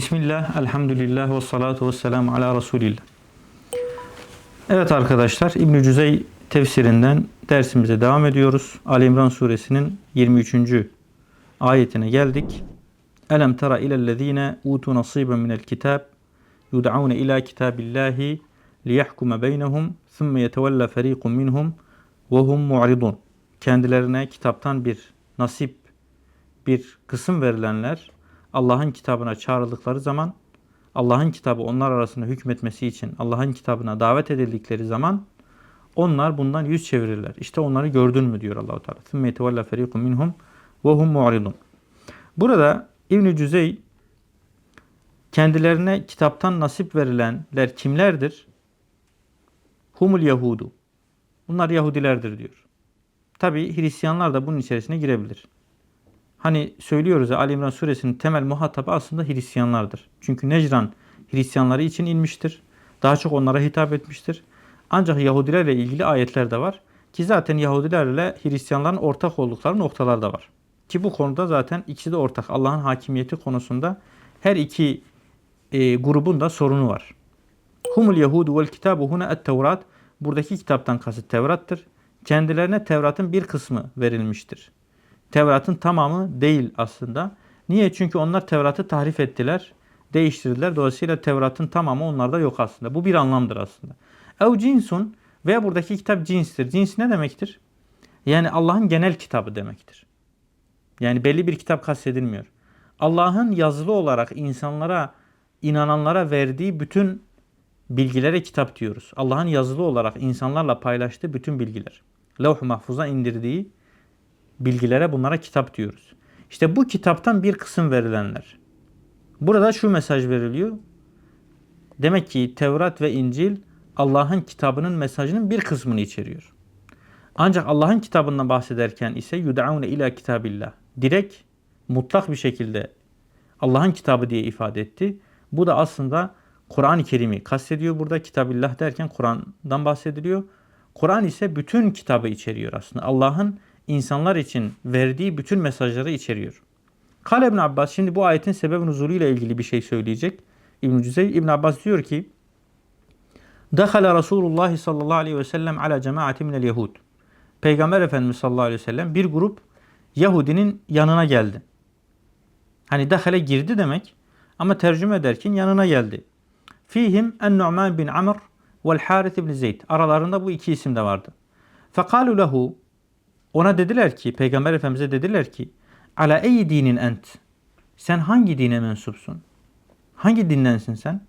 Bismillah, elhamdülillah ve salatu ve selamu ala Resulillah. Evet arkadaşlar, İbn-i Cüzey tefsirinden dersimize devam ediyoruz. Ali İmran suresinin 23. ayetine geldik. Elem tera ilellezine utu nasiben minel kitab yud'aune ila kitabillahi liyahkume beynehum thumme yetevella ferikun minhum ve hum mu'ridun. Kendilerine kitaptan bir nasip, bir kısım verilenler Allah'ın kitabına çağrıldıkları zaman Allah'ın kitabı onlar arasında hükmetmesi için Allah'ın kitabına davet edildikleri zaman onlar bundan yüz çevirirler. İşte onları gördün mü diyor Allahu Teala. Thumme yetevella ferikun minhum ve hum mu'ridun. Burada İbn Cüzey kendilerine kitaptan nasip verilenler kimlerdir? Humul Yahudu. Bunlar Yahudilerdir diyor. Tabi Hristiyanlar da bunun içerisine girebilir. Hani söylüyoruz ya Ali İmran suresinin temel muhatabı aslında Hristiyanlardır. Çünkü Necran Hristiyanları için inmiştir. Daha çok onlara hitap etmiştir. Ancak Yahudilerle ilgili ayetler de var. Ki zaten Yahudilerle Hristiyanların ortak oldukları noktalar da var. Ki bu konuda zaten ikisi de ortak. Allah'ın hakimiyeti konusunda her iki e, grubun da sorunu var. Humul Yahudu vel kitabu huna et Tevrat. Buradaki kitaptan kasıt Tevrat'tır. Kendilerine Tevrat'ın bir kısmı verilmiştir. Tevrat'ın tamamı değil aslında. Niye? Çünkü onlar Tevrat'ı tahrif ettiler, değiştirdiler. Dolayısıyla Tevrat'ın tamamı onlarda yok aslında. Bu bir anlamdır aslında. Ev cinsun veya buradaki kitap cinstir. Cins ne demektir? Yani Allah'ın genel kitabı demektir. Yani belli bir kitap kastedilmiyor. Allah'ın yazılı olarak insanlara, inananlara verdiği bütün bilgilere kitap diyoruz. Allah'ın yazılı olarak insanlarla paylaştığı bütün bilgiler. Levh-u Mahfuz'a indirdiği bilgilere bunlara kitap diyoruz. İşte bu kitaptan bir kısım verilenler. Burada şu mesaj veriliyor. Demek ki Tevrat ve İncil Allah'ın kitabının mesajının bir kısmını içeriyor. Ancak Allah'ın kitabından bahsederken ise yud'aune ila kitabillah. Direkt mutlak bir şekilde Allah'ın kitabı diye ifade etti. Bu da aslında Kur'an-ı Kerim'i kastediyor burada. Kitabillah derken Kur'an'dan bahsediliyor. Kur'an ise bütün kitabı içeriyor aslında. Allah'ın insanlar için verdiği bütün mesajları içeriyor. Kale İbn Abbas şimdi bu ayetin sebep nuzulu ile ilgili bir şey söyleyecek. İbn Cüzey İbn Abbas diyor ki Dakhala Resulullah sallallahu aleyhi ve sellem ala cemaati minel Yahud. Peygamber Efendimiz sallallahu aleyhi ve sellem bir grup Yahudinin yanına geldi. Hani dahale girdi demek ama tercüme ederken yanına geldi. Fihim en-Nu'man bin Amr vel Harith ibn Zeyd. Aralarında bu iki isim de vardı. Fekalu lehu ona dediler ki, Peygamber Efendimiz'e dediler ki, ala ey dinin ent. Sen hangi dine mensupsun? Hangi dindensin sen?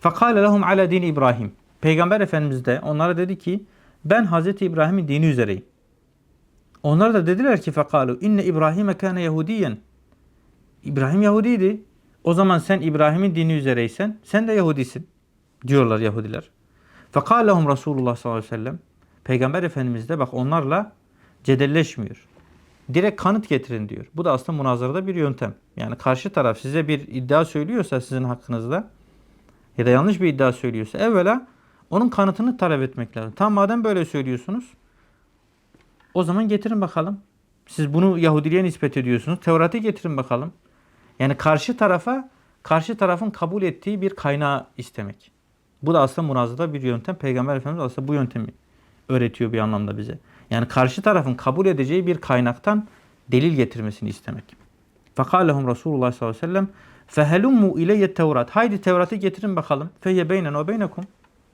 Fekale lehum ala din İbrahim. Peygamber Efendimiz de onlara dedi ki, ben Hazreti İbrahim'in dini üzereyim. Onlar da dediler ki fekalu inne İbrahim'e kâne Yahudiyen. İbrahim Yahudiydi. O zaman sen İbrahim'in dini üzereysen sen de Yahudisin diyorlar Yahudiler. Fekal lehum Resulullah sallallahu aleyhi ve sellem. Peygamber Efendimiz de bak onlarla cedelleşmiyor. Direkt kanıt getirin diyor. Bu da aslında münazarada bir yöntem. Yani karşı taraf size bir iddia söylüyorsa sizin hakkınızda ya da yanlış bir iddia söylüyorsa evvela onun kanıtını talep etmek lazım. Tam madem böyle söylüyorsunuz o zaman getirin bakalım. Siz bunu Yahudiliğe nispet ediyorsunuz. Tevrat'ı getirin bakalım. Yani karşı tarafa karşı tarafın kabul ettiği bir kaynağı istemek. Bu da aslında münazarada bir yöntem. Peygamber Efendimiz aslında bu yöntemi öğretiyor bir anlamda bize. Yani karşı tarafın kabul edeceği bir kaynaktan delil getirmesini istemek. Fekalehum Resulullah sallallahu aleyhi ve sellem fehelummu ileyye tevrat. Haydi Tevrat'ı getirin bakalım. Feyye beynen o beynekum.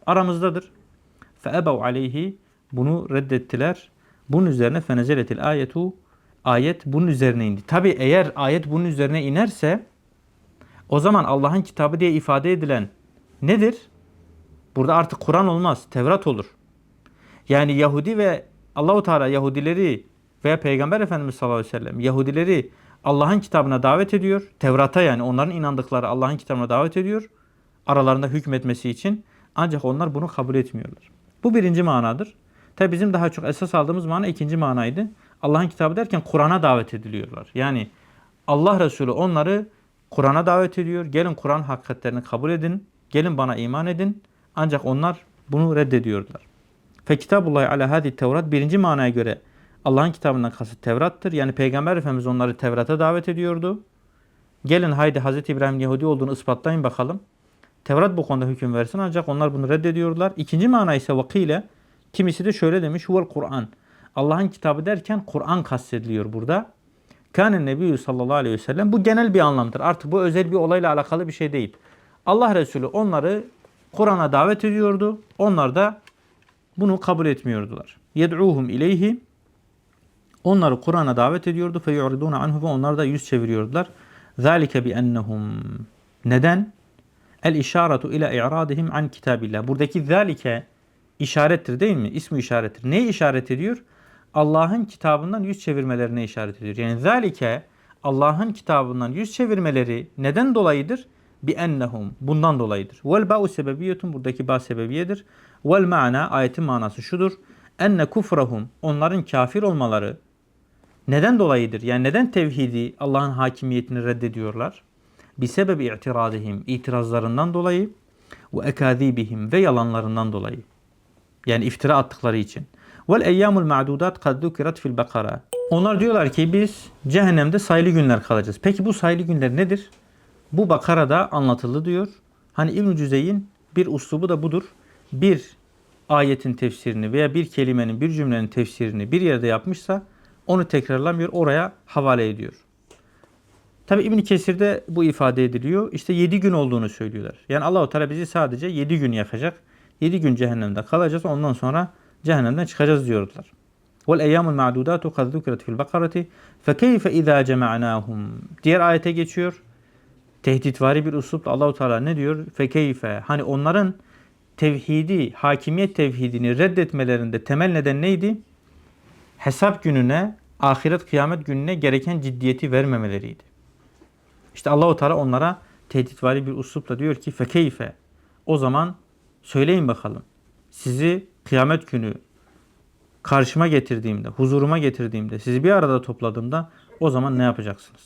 Aramızdadır. Feebev aleyhi. Bunu reddettiler. Bunun üzerine fenezeletil ayetu. Ayet bunun üzerine indi. Tabi eğer ayet bunun üzerine inerse o zaman Allah'ın kitabı diye ifade edilen nedir? Burada artık Kur'an olmaz. Tevrat olur. Yani Yahudi ve Allahu Teala Yahudileri veya Peygamber Efendimiz sallallahu aleyhi ve sellem Yahudileri Allah'ın kitabına davet ediyor. Tevrat'a yani onların inandıkları Allah'ın kitabına davet ediyor. Aralarında hükmetmesi için. Ancak onlar bunu kabul etmiyorlar. Bu birinci manadır. Tabi bizim daha çok esas aldığımız mana ikinci manaydı. Allah'ın kitabı derken Kur'an'a davet ediliyorlar. Yani Allah Resulü onları Kur'an'a davet ediyor. Gelin Kur'an hakikatlerini kabul edin. Gelin bana iman edin. Ancak onlar bunu reddediyorlar. Fe kitabullahi ala hadi Tevrat birinci manaya göre Allah'ın kitabından kasıt Tevrat'tır. Yani Peygamber Efendimiz onları Tevrat'a davet ediyordu. Gelin haydi Hazreti İbrahim Yahudi olduğunu ispatlayın bakalım. Tevrat bu konuda hüküm versin ancak onlar bunu reddediyorlar. İkinci mana ise vakile. Kimisi de şöyle demiş. Huvel Kur'an. Allah'ın kitabı derken Kur'an kastediliyor burada. Kâne Nebiyyü sallallahu aleyhi ve sellem. Bu genel bir anlamdır. Artık bu özel bir olayla alakalı bir şey değil. Allah Resulü onları Kur'an'a davet ediyordu. Onlar da bunu kabul etmiyordular. Yed'uhum ileyhi. Onları Kur'an'a davet ediyordu. Feyu'ridûne anhu ve onlar da yüz çeviriyordular. Zalike bi ennehum. Neden? El işaretu ila i'radihim an kitabillah. Buradaki zalike işarettir değil mi? İsmi işarettir. Neye işaret ediyor? Allah'ın kitabından yüz çevirmelerine işaret ediyor. Yani zalike Allah'ın kitabından yüz çevirmeleri neden dolayıdır? Bi ennehum. Bundan dolayıdır. Vel ba'u sebebiyetun. Buradaki ba sebebiyedir. Vel ma'na ayetin manası şudur. Enne kufrahum. Onların kafir olmaları neden dolayıdır? Yani neden tevhidi Allah'ın hakimiyetini reddediyorlar? Bir sebebi itiradihim. itirazlarından dolayı ve ekazibihim ve yalanlarından dolayı. Yani iftira attıkları için. Vel eyyamul ma'dudat kad dukirat fil bakara. Onlar diyorlar ki biz cehennemde sayılı günler kalacağız. Peki bu sayılı günler nedir? Bu Bakara'da anlatıldı diyor. Hani İbn Cüzey'in bir uslubu da budur. Bir ayetin tefsirini veya bir kelimenin, bir cümlenin tefsirini bir yerde yapmışsa onu tekrarlamıyor, oraya havale ediyor. Tabi İbn Kesir'de bu ifade ediliyor. İşte 7 gün olduğunu söylüyorlar. Yani Allahu Teala bizi sadece 7 gün yakacak. 7 gün cehennemde kalacağız. Ondan sonra cehennemden çıkacağız diyorlar. Vel eyyamul ma'dudatu kad zukirat fil bakarati fe keyfe izâ cema'nâhum. Diğer ayete geçiyor. Tehditvari bir uslupla Allahu Teala ne diyor? Fe keyfe. Hani onların tevhidi, hakimiyet tevhidini reddetmelerinde temel neden neydi? Hesap gününe, ahiret kıyamet gününe gereken ciddiyeti vermemeleriydi. İşte Allahu Teala onlara tehditvari bir uslupla diyor ki fe keyfe. O zaman söyleyin bakalım. Sizi kıyamet günü karşıma getirdiğimde, huzuruma getirdiğimde, sizi bir arada topladığımda o zaman ne yapacaksınız?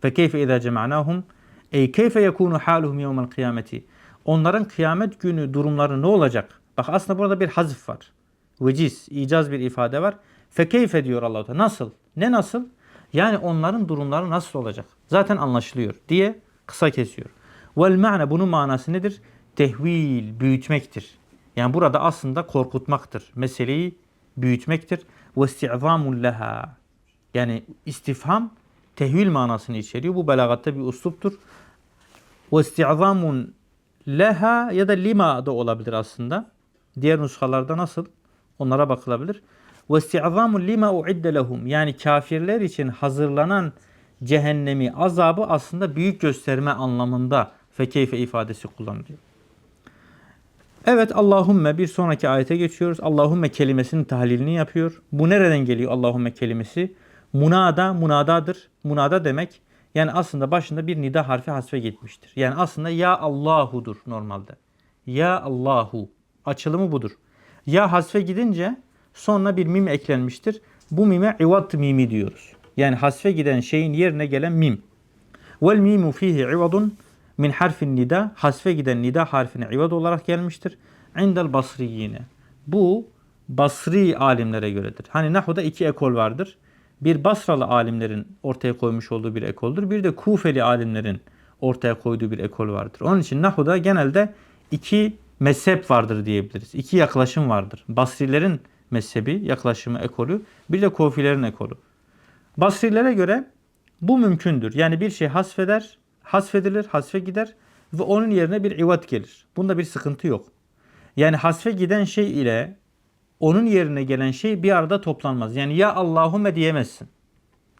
Fe keyfe izâ cema'nâhum ey keyfe yekûnu hâluhum yevmel kıyameti. Onların kıyamet günü durumları ne olacak? Bak aslında burada bir hazif var. Veciz, icaz bir ifade var. Fe keyfe diyor Allah Teala. Nasıl? Ne nasıl? Yani onların durumları nasıl olacak? Zaten anlaşılıyor diye kısa kesiyor. Vel ma'na bunun manası nedir? Tehvil, büyütmektir. Yani burada aslında korkutmaktır. Meseleyi büyütmektir. Ve isti'zamun leha. Yani istifham tehvil manasını içeriyor. Bu belagatta bir usluptur. Ve isti'zamun leha ya da lima da olabilir aslında. Diğer nuskalarda nasıl? Onlara bakılabilir. Ve isti'zamun lima uidde lehum. Yani kafirler için hazırlanan cehennemi, azabı aslında büyük gösterme anlamında fekeyfe ifadesi kullanılıyor. Evet Allahümme bir sonraki ayete geçiyoruz. Allahümme kelimesinin tahlilini yapıyor. Bu nereden geliyor Allahümme kelimesi? Munada, munadadır. Munada demek yani aslında başında bir nida harfi hasfe gitmiştir. Yani aslında ya Allahu'dur normalde. Ya Allahu. Açılımı budur. Ya hasfe gidince sonra bir mim eklenmiştir. Bu mime ivat mimi diyoruz. Yani hasfe giden şeyin yerine gelen mim. Vel mimu fihi ivadun min harfin nida. Hasfe giden nida harfine ivad olarak gelmiştir. İndel basriyine. Bu Basri alimlere göredir. Hani Nahu'da iki ekol vardır. Bir Basralı alimlerin ortaya koymuş olduğu bir ekoldur. Bir de Kufeli alimlerin ortaya koyduğu bir ekol vardır. Onun için Nahu'da genelde iki mezhep vardır diyebiliriz. İki yaklaşım vardır. Basrilerin mezhebi, yaklaşımı, ekolü. Bir de Kufilerin ekolü. Basrilere göre bu mümkündür. Yani bir şey hasfeder, hasfedilir, hasfe gider ve onun yerine bir ivat gelir. Bunda bir sıkıntı yok. Yani hasfe giden şey ile onun yerine gelen şey bir arada toplanmaz. Yani ya Allahume diyemezsin.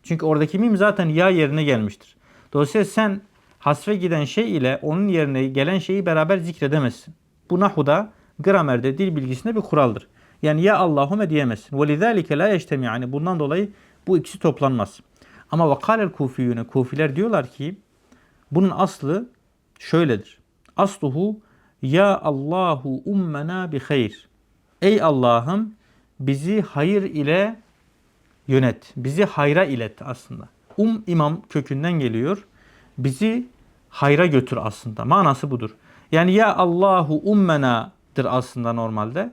Çünkü oradaki mim zaten ya yerine gelmiştir. Dolayısıyla sen hasfe giden şey ile onun yerine gelen şeyi beraber zikredemezsin. Bu nahuda, gramerde, dil bilgisinde bir kuraldır. Yani ya Allahume diyemezsin. وَلِذَٰلِكَ لَا يَجْتَمِ Yani bundan dolayı bu ikisi toplanmaz. Ama وَقَالَ الْكُوفِيُّنَ Kufiler diyorlar ki bunun aslı şöyledir. Asluhu ya Allahu ummena bi hayr. Ey Allah'ım bizi hayır ile yönet. Bizi hayra ilet aslında. Um imam kökünden geliyor. Bizi hayra götür aslında. Manası budur. Yani ya Allahu ummena'dır aslında normalde.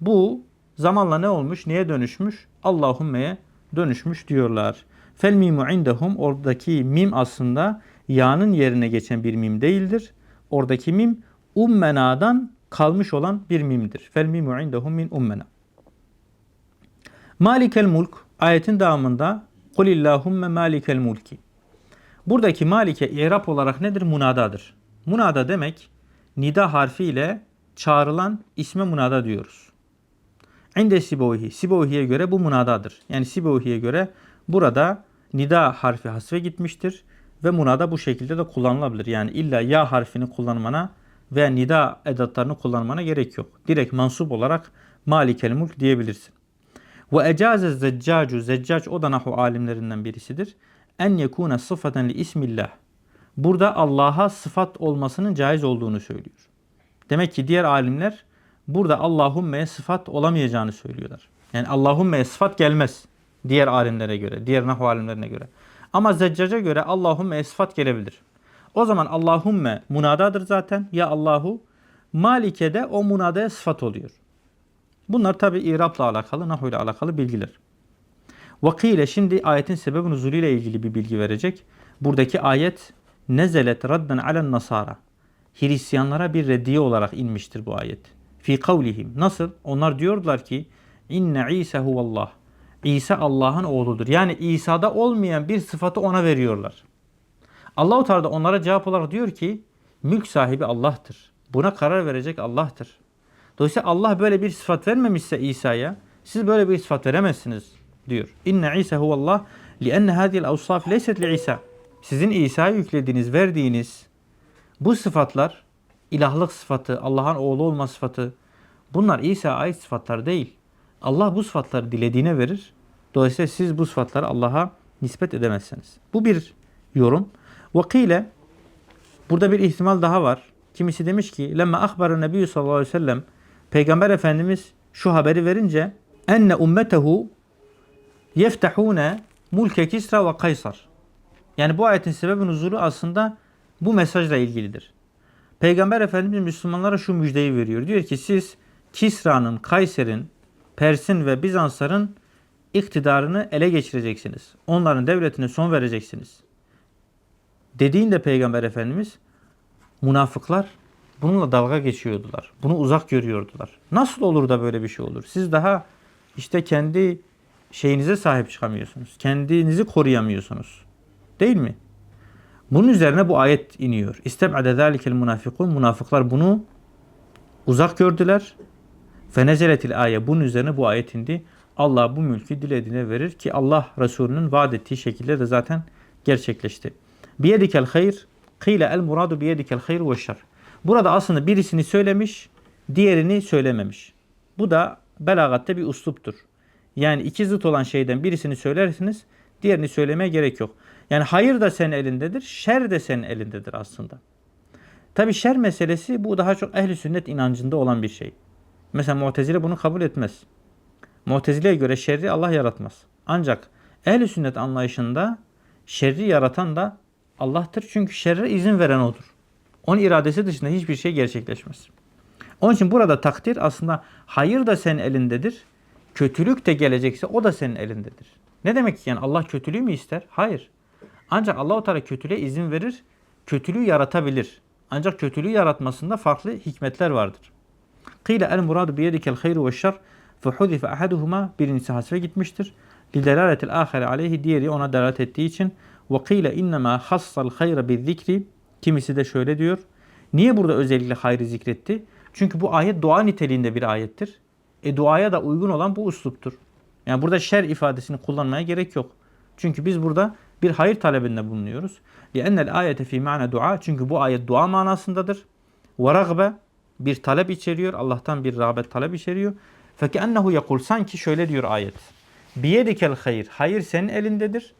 Bu zamanla ne olmuş? Neye dönüşmüş? Allahumme'ye dönüşmüş diyorlar. Fel mimu indehum oradaki mim aslında ya'nın yerine geçen bir mim değildir. Oradaki mim ummena'dan kalmış olan bir mimdir. Fel mimu indehum min ummena. Malikel mulk ayetin devamında Kulillahümme malikel mulki. Buradaki malike i'rab olarak nedir? Munadadır. Munada demek nida harfiyle çağrılan isme munada diyoruz. İnde Sibohi. Sibohi'ye göre bu munadadır. Yani Sibohi'ye göre burada nida harfi hasfe gitmiştir ve munada bu şekilde de kullanılabilir. Yani illa ya harfini kullanmana veya nida edatlarını kullanmana gerek yok. Direkt mansup olarak malikel mulk diyebilirsin. Ve ecaze zeccacu zeccac o da nahu alimlerinden birisidir. En yekune sıfaten li ismillah. Burada Allah'a sıfat olmasının caiz olduğunu söylüyor. Demek ki diğer alimler burada Allahumme'ye sıfat olamayacağını söylüyorlar. Yani Allahumme'ye sıfat gelmez diğer alimlere göre, diğer nahu alimlerine göre. Ama Zeccac'a göre Allahumme'ye sıfat gelebilir. O zaman Allahumme munadadır zaten. Ya Allahu Malike'de o munadaya sıfat oluyor. Bunlar tabi İrab'la alakalı, Nahu ile alakalı bilgiler. Vakile şimdi ayetin sebebi nuzulü ile ilgili bir bilgi verecek. Buradaki ayet nezelet radden alen nasara. Hristiyanlara bir reddiye olarak inmiştir bu ayet. Fi kavlihim. Nasıl? Onlar diyorlar ki inne İsa huvallah. İsa Allah'ın oğludur. Yani İsa'da olmayan bir sıfatı ona veriyorlar. Allahu Teala da onlara cevap olarak diyor ki mülk sahibi Allah'tır. Buna karar verecek Allah'tır. Dolayısıyla Allah böyle bir sıfat vermemişse İsa'ya siz böyle bir sıfat veremezsiniz diyor. İnne İsa huvallah lienne hadhihi el-awsaf leyset li İsa. Sizin İsa'ya yüklediğiniz, verdiğiniz bu sıfatlar ilahlık sıfatı, Allah'ın oğlu olma sıfatı bunlar İsa'ya ait sıfatlar değil. Allah bu sıfatları dilediğine verir. Dolayısıyla siz bu sıfatları Allah'a nispet edemezsiniz. Bu bir yorum. Vakile burada bir ihtimal daha var. Kimisi demiş ki lemma ahbara nebiyyü sallallahu aleyhi ve sellem Peygamber Efendimiz şu haberi verince enne ummetehu yeftahune mulke Kisra ve Kaysar. Yani bu ayetin sebebi nuzulu aslında bu mesajla ilgilidir. Peygamber Efendimiz Müslümanlara şu müjdeyi veriyor. Diyor ki siz Kisra'nın, Kayser'in, Pers'in ve Bizansların iktidarını ele geçireceksiniz. Onların devletine son vereceksiniz. Dediğinde Peygamber Efendimiz münafıklar bununla dalga geçiyordular. Bunu uzak görüyordular. Nasıl olur da böyle bir şey olur? Siz daha işte kendi şeyinize sahip çıkamıyorsunuz. Kendinizi koruyamıyorsunuz. Değil mi? Bunun üzerine bu ayet iniyor. İsteb'ade zâlikel münafıkun. Münafıklar bunu uzak gördüler. Fenezeletil ayet. Bunun üzerine bu ayet indi. Allah bu mülkü dilediğine verir ki Allah Resulü'nün vaat ettiği şekilde de zaten gerçekleşti. Biyedikel hayr. Kıyle el muradu biyedikel hayr ve şer. Burada aslında birisini söylemiş, diğerini söylememiş. Bu da belagatte bir usluptur. Yani iki zıt olan şeyden birisini söylersiniz, diğerini söylemeye gerek yok. Yani hayır da senin elindedir, şer de senin elindedir aslında. Tabi şer meselesi bu daha çok ehli sünnet inancında olan bir şey. Mesela Mu'tezile bunu kabul etmez. Mu'tezile'ye göre şerri Allah yaratmaz. Ancak ehli sünnet anlayışında şerri yaratan da Allah'tır. Çünkü şerre izin veren odur. Onun iradesi dışında hiçbir şey gerçekleşmez. Onun için burada takdir aslında hayır da senin elindedir. Kötülük de gelecekse o da senin elindedir. Ne demek ki yani Allah kötülüğü mü ister? Hayır. Ancak Allahu Teala kötülüğe izin verir. Kötülüğü yaratabilir. Ancak kötülüğü yaratmasında farklı hikmetler vardır. Kıyle el muradu biyedikel hayru ve şer fe hudife ahaduhuma birincisi hasre gitmiştir. Lidelaletil ahire aleyhi diğeri ona delalet ettiği için ve kıyle innema hassal hayra bi zikri kimisi de şöyle diyor. Niye burada özellikle hayrı zikretti? Çünkü bu ayet dua niteliğinde bir ayettir. E duaya da uygun olan bu usluptur. Yani burada şer ifadesini kullanmaya gerek yok. Çünkü biz burada bir hayır talebinde bulunuyoruz. لِأَنَّ الْآيَةَ فِي مَعْنَ dua Çünkü bu ayet dua manasındadır. وَرَغْبَ Bir talep içeriyor. Allah'tan bir rağbet talep içeriyor. فَكَأَنَّهُ يَقُولُ Sanki şöyle diyor ayet. بِيَدِكَ hayır. Hayır senin elindedir.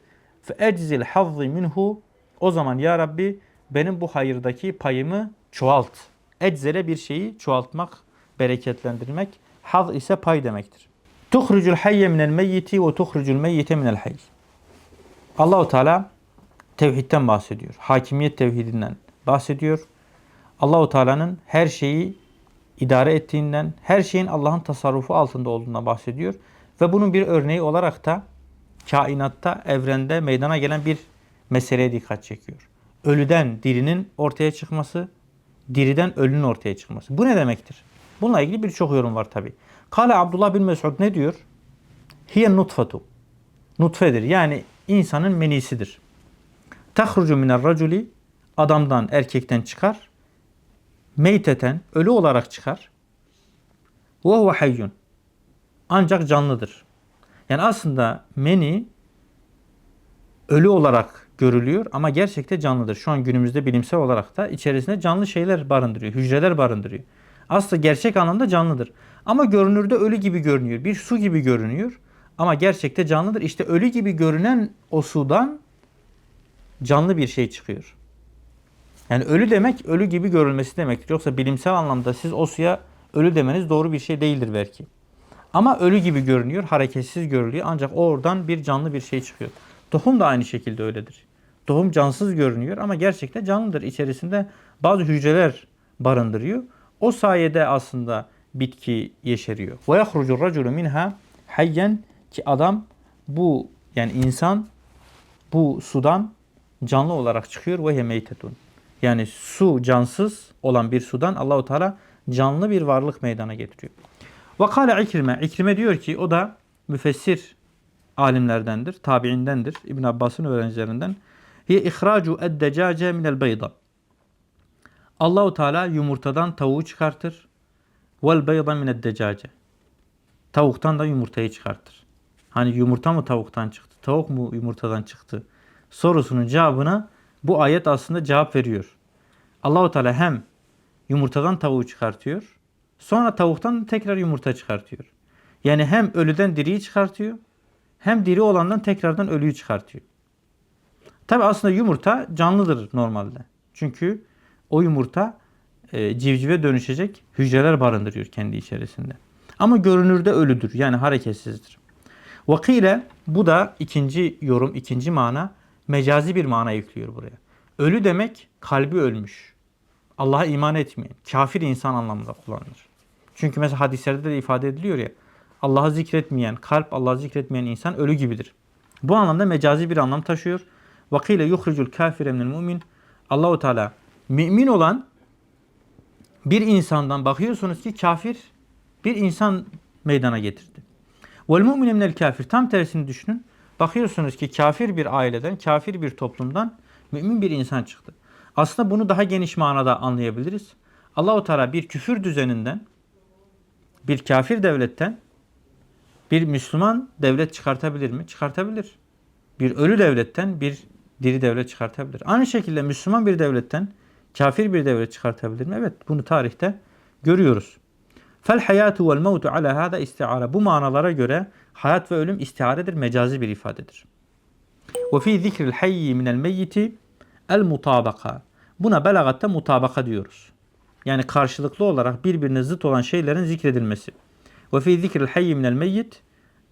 Fe eczil hazzi minhu. O zaman ya Rabbi benim bu hayırdaki payımı çoğalt. Eczele bir şeyi çoğaltmak, bereketlendirmek. Haz ise pay demektir. Tuhrucul hayye minel meyyiti ve tuhrucul meyyite minel hayy. Allahu Teala tevhidden bahsediyor. Hakimiyet tevhidinden bahsediyor. Allahu Teala'nın her şeyi idare ettiğinden, her şeyin Allah'ın tasarrufu altında olduğundan bahsediyor ve bunun bir örneği olarak da kainatta, evrende meydana gelen bir meseleye dikkat çekiyor. ölüden dirinin ortaya çıkması, diriden ölünün ortaya çıkması. Bu ne demektir? Bununla ilgili birçok yorum var tabi. Kale Abdullah bin Mesud ne diyor? Hiye nutfatu. Nutfedir. Yani insanın menisidir. Tahrucu minel raculi adamdan, erkekten çıkar. Meyteten, ölü olarak çıkar. Ve huve hayyun. Ancak canlıdır. Yani aslında meni ölü olarak görülüyor ama gerçekte canlıdır. Şu an günümüzde bilimsel olarak da içerisinde canlı şeyler barındırıyor, hücreler barındırıyor. Aslında gerçek anlamda canlıdır. Ama görünürde ölü gibi görünüyor. Bir su gibi görünüyor. Ama gerçekte canlıdır. İşte ölü gibi görünen o sudan canlı bir şey çıkıyor. Yani ölü demek ölü gibi görülmesi demektir. Yoksa bilimsel anlamda siz o suya ölü demeniz doğru bir şey değildir belki. Ama ölü gibi görünüyor, hareketsiz görülüyor. Ancak oradan bir canlı bir şey çıkıyor. Tohum da aynı şekilde öyledir. Tohum cansız görünüyor ama gerçekte canlıdır. İçerisinde bazı hücreler barındırıyor. O sayede aslında bitki yeşeriyor. Ve yahrucu raculu minha hayyen ki adam bu yani insan bu sudan canlı olarak çıkıyor ve yemeytetun. Yani su cansız olan bir sudan Allahu Teala canlı bir varlık meydana getiriyor. Ve kâle İkrime. İkrime diyor ki o da müfessir alimlerdendir, tabiindendir. İbn Abbas'ın öğrencilerinden. Hiye ihracu ed-decace minel beyda. Allahu Teala yumurtadan tavuğu çıkartır. Vel beyda mined decace. Tavuktan da yumurtayı çıkartır. Hani yumurta mı tavuktan çıktı, tavuk mu yumurtadan çıktı sorusunun cevabına bu ayet aslında cevap veriyor. Allahu Teala hem yumurtadan tavuğu çıkartıyor, sonra tavuktan tekrar yumurta çıkartıyor. Yani hem ölüden diriyi çıkartıyor, hem diri olandan tekrardan ölüyü çıkartıyor. Tabi aslında yumurta canlıdır normalde. Çünkü o yumurta e, civcive dönüşecek hücreler barındırıyor kendi içerisinde. Ama görünürde ölüdür yani hareketsizdir. Vakile bu da ikinci yorum, ikinci mana mecazi bir mana yüklüyor buraya. Ölü demek kalbi ölmüş. Allah'a iman etmeyen, kafir insan anlamında kullanılır. Çünkü mesela hadislerde de ifade ediliyor ya, Allah'ı zikretmeyen, kalp Allah'ı zikretmeyen insan ölü gibidir. Bu anlamda mecazi bir anlam taşıyor. Vakile yuhricul kafire minel mu'min. Allahu Teala mümin olan bir insandan bakıyorsunuz ki kafir bir insan meydana getirdi. Vel mu'mine minel kafir. Tam tersini düşünün. Bakıyorsunuz ki kafir bir aileden, kafir bir toplumdan mümin bir insan çıktı. Aslında bunu daha geniş manada anlayabiliriz. Allahu Teala bir küfür düzeninden, bir kafir devletten bir Müslüman devlet çıkartabilir mi? Çıkartabilir. Bir ölü devletten bir diri devlet çıkartabilir. Aynı şekilde Müslüman bir devletten kafir bir devlet çıkartabilir mi? Evet bunu tarihte görüyoruz. Fel hayatu vel mevtu ala hada istiara. Bu manalara göre hayat ve ölüm istiaredir, mecazi bir ifadedir. Ve fi zikril hayyi minel meyyiti el mutabaka. Buna belagatta mutabaka diyoruz. Yani karşılıklı olarak birbirine zıt olan şeylerin zikredilmesi. Ve fi zikril hayyi minel meyyit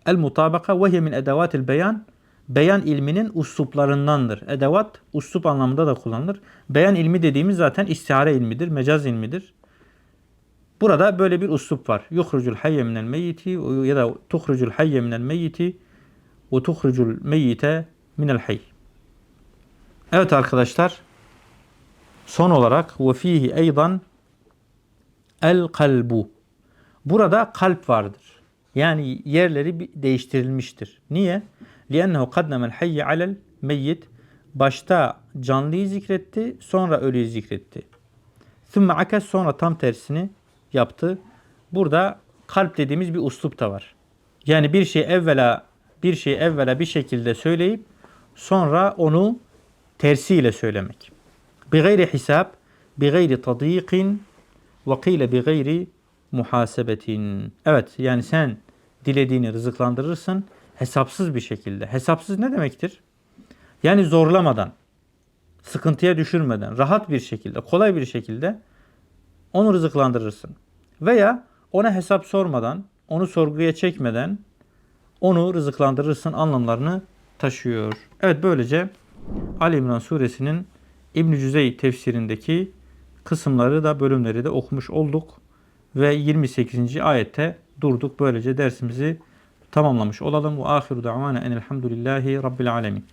el mutabaka ve hiye min edevatil beyan. Beyan ilminin usluplarındandır. Edevat uslup anlamında da kullanılır. Beyan ilmi dediğimiz zaten istihare ilmidir, mecaz ilmidir. Burada böyle bir uslup var. Yuhrucul hayye minel meyyiti ya da tuhrucul hayye minel meyyiti ve tuhrucul meyyite minel hayy. Evet arkadaşlar. Son olarak ve fihi eydan el kalbu. Burada kalp vardır. Yani yerleri değiştirilmiştir. Niye? لِأَنَّهُ قَدَّمَ الْحَيِّ عَلَى الْمَيِّتِ Başta canlıyı zikretti, sonra ölüyü zikretti. ثُمَّ عَكَسْ sonra tam tersini yaptı. Burada kalp dediğimiz bir uslup da var. Yani bir şey evvela bir şey evvela bir şekilde söyleyip sonra onu tersiyle söylemek. Bi gayri hisab, bi gayri tadiqin bi gayri muhasebetin. Evet yani sen dilediğini rızıklandırırsın hesapsız bir şekilde. Hesapsız ne demektir? Yani zorlamadan, sıkıntıya düşürmeden, rahat bir şekilde, kolay bir şekilde onu rızıklandırırsın. Veya ona hesap sormadan, onu sorguya çekmeden onu rızıklandırırsın anlamlarını taşıyor. Evet böylece Ali İmran suresinin İbn Cüzey tefsirindeki kısımları da bölümleri de okumuş olduk ve 28. ayette durduk. Böylece dersimizi tamamlamış olalım. Ve ahiru davana enelhamdülillahi rabbil alemin.